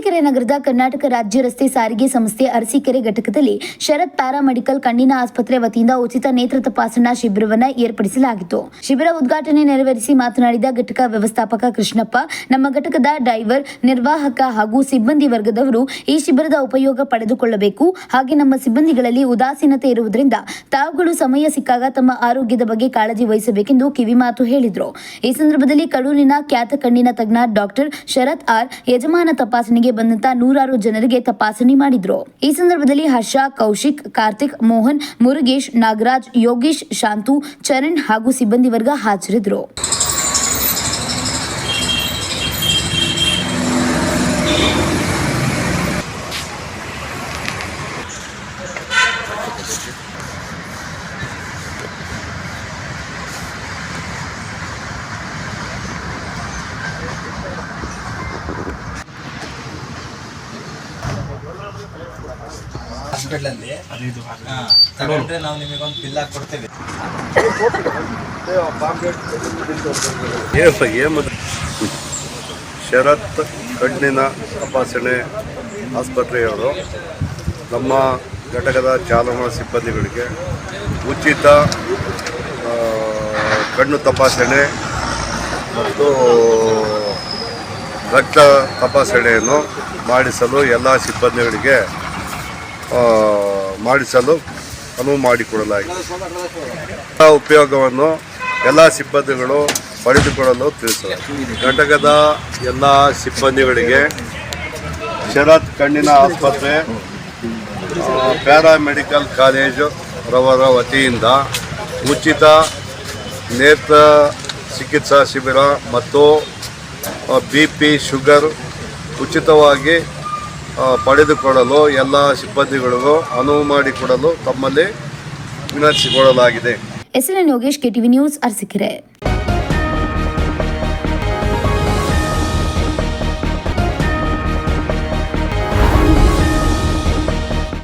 ಅರಸೀಕೆರೆ ನಗರದ ಕರ್ನಾಟಕ ರಾಜ್ಯ ರಸ್ತೆ ಸಾರಿಗೆ ಸಂಸ್ಥೆ ಅರಸೀಕೆರೆ ಘಟಕದಲ್ಲಿ ಶರತ್ ಪ್ಯಾರಾಮೆಡಿಕಲ್ ಕಣ್ಣಿನ ಆಸ್ಪತ್ರೆ ವತಿಯಿಂದ ಉಚಿತ ನೇತ್ರ ತಪಾಸಣಾ ಶಿಬಿರವನ್ನು ಏರ್ಪಡಿಸಲಾಗಿತ್ತು. ಶಿಬಿರ ಉದ್ಘಾಟನೆ ನೆರವೇರಿಸಿ ಮಾತನಾಡಿದ ಘಟಕ ವ್ಯವಸ್ಥಾಪಕ ಕೃಷ್ಣಪ್ಪ, ನಮ್ಮ ಘಟಕದ ಡ್ರೈವರ್, ನಿರ್ವಾಹಕ ಹಾಗೂ ಸಿಬ್ಬಂದಿ ವರ್ಗದವರು ಈ ಶಿಬಿರದ ಉಪಯೋಗ ಪಡೆದುಕೊಳ್ಳಬೇಕು. ಹಾಗೆ ನಮ್ಮ ಸಿಬ್ಬಂದಿಗಳಲ್ಲಿ ಉದಾಸೀನತೆ ಇರುವುದರಿಂದ ತಾವುಗಳು ಸಮಯ ಸಿಕ್ಕಾಗ ತಮ್ಮ ಆರೋಗ್ಯದ ಬಗ್ಗೆ ಕಾಳಜಿ ವಹಿಸಬೇಕೆಂದು ಕಿವಿಮಾತು ಹೇಳಿದರು. ಈ ಸಂದರ್ಭದಲ್ಲಿ ಕಡೂರಿನ ಖ್ಯಾತ ಕಣ್ಣಿನ ತಜ್ಞ ಡಾಕ್ಟರ್ ಶರತ್ ಆರ್ ಯಜಮಾನ ತಪಾಸಣೆಗೆ ಬಂದಂತ ನೂರಾರು ಜನರಿಗೆ ತಪಾಸಣೆ ಮಾಡಿದ್ರು. ಈ ಸಂದರ್ಭದಲ್ಲಿ ಹರ್ಷ, ಕೌಶಿಕ್, ಕಾರ್ತಿಕ್, ಮೋಹನ್, ಮುರುಗೇಶ್, ನಾಗರಾಜ್, ಯೋಗೇಶ್, ಶಾಂತು, ಚರಣ್ ಹಾಗೂ ಸಿಬ್ಬಂದಿ ವರ್ಗ ಹಾಜರಿದ್ದರು ಹಾಸ್ಪಿಟ್ಲಲ್ಲಿ ತಗೊಂಡ್ರೆ ನಾವು ನಿಮಗೊಂದು ಬಿಲ್ ಹಾಕಿ ಕೊಡ್ತೇವೆ ಏನಪ್ಪ ಏನು ಶರತ್ ಕಣ್ಣಿನ ತಪಾಸಣೆ ಆಸ್ಪತ್ರೆಯವರು ನಮ್ಮ ಘಟಕದ ಚಾಲನಾ ಸಿಬ್ಬಂದಿಗಳಿಗೆ ಉಚಿತ ಕಣ್ಣು ತಪಾಸಣೆ ಮತ್ತು ರಕ್ತ ತಪಾಸಣೆಯನ್ನು ಮಾಡಿಸಲು ಎಲ್ಲ ಸಿಬ್ಬಂದಿಗಳಿಗೆ ಮಾಡಿಸಲು ಅನುವು ಮಾಡಿಕೊಡಲಾಗಿದೆ ಉಪಯೋಗವನ್ನು ಎಲ್ಲ ಸಿಬ್ಬಂದಿಗಳು ಪಡೆದುಕೊಳ್ಳಲು ತಿಳಿಸಲಾಗಿದೆ ಘಟಕದ ಎಲ್ಲ ಸಿಬ್ಬಂದಿಗಳಿಗೆ ಶರತ್ ಕಣ್ಣಿನ ಆಸ್ಪತ್ರೆ ಪ್ಯಾರಾಮೆಡಿಕಲ್ ಕಾಲೇಜು ರವರ ವತಿಯಿಂದ ಉಚಿತ ನೇತ್ರ ಚಿಕಿತ್ಸಾ ಶಿಬಿರ ಮತ್ತು ಬಿ ಪಿ ಶುಗರ್ ಉಚಿತವಾಗಿ ಪಡೆದುಕೊಳ್ಳಲು ಎಲ್ಲ ಸಿಬ್ಬಂದಿಗಳಿಗೂ ಅನುವು ಮಾಡಿಕೊಡಲು ತಮ್ಮಲ್ಲಿ ವಿನಂತಿಸಿಕೊಳ್ಳಲಾಗಿದೆ. S N Yogesh KTV news Arasikere.